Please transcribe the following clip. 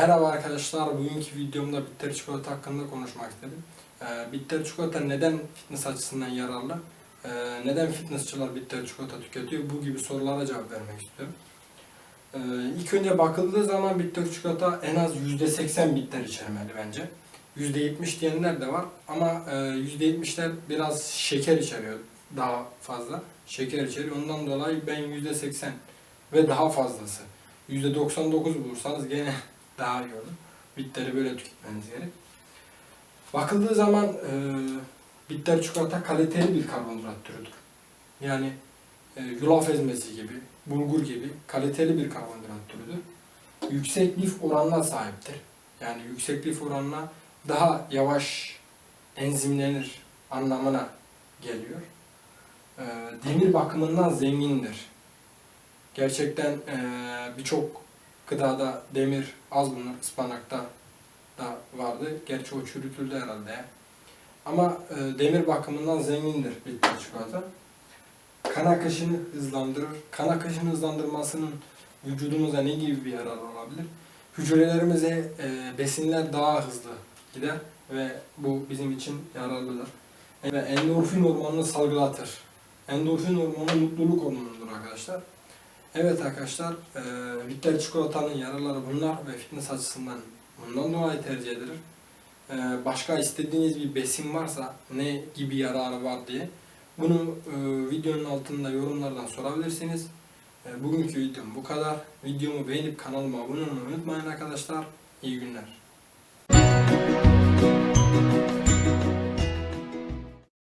Merhaba arkadaşlar, bugünkü videomda bitter çikolata hakkında konuşmak istedim. Ee, bitter çikolata neden fitness açısından yararlı? Ee, neden fitnessçılar bitter çikolata tüketiyor? Bu gibi sorulara cevap vermek istiyorum. Ee, ilk önce bakıldığı zaman bitter çikolata en az %80 bitter içermeli bence. %70 diyenler de var ama e, %70'ler biraz şeker içeriyor daha fazla. Şeker içeriyor. Ondan dolayı ben %80 ve daha fazlası. %99 bulursanız gene daha iyi olur. Bitteri böyle tüketmeniz gerek. Bakıldığı zaman e, bitter çikolata kaliteli bir karbonhidrat türüdür. Yani e, yulaf ezmesi gibi, bulgur gibi kaliteli bir karbonhidrat türüdür. Yüksek lif oranına sahiptir. Yani yüksek lif oranına daha yavaş enzimlenir anlamına geliyor. E, demir bakımından zengindir. Gerçekten e, birçok gıdada demir az bulunur. Ispanakta da vardı. Gerçi o çürütüldü herhalde. Ama e, demir bakımından zengindir bitter çikolata. Kan akışını hızlandırır. Kan akışını hızlandırmasının vücudumuza ne gibi bir yararı olabilir? Hücrelerimize e, besinler daha hızlı gider ve bu bizim için yararlıdır. Ve endorfin hormonunu salgılatır. Endorfin hormonu mutluluk hormonudur arkadaşlar. Evet arkadaşlar, e, bitter çikolatanın yararları bunlar ve fitness açısından bundan dolayı tercih edilir. E, başka istediğiniz bir besin varsa ne gibi yararı var diye bunu e, videonun altında yorumlardan sorabilirsiniz. E, bugünkü videom bu kadar. Videomu beğenip kanalıma abone olmayı unutmayın arkadaşlar. İyi günler.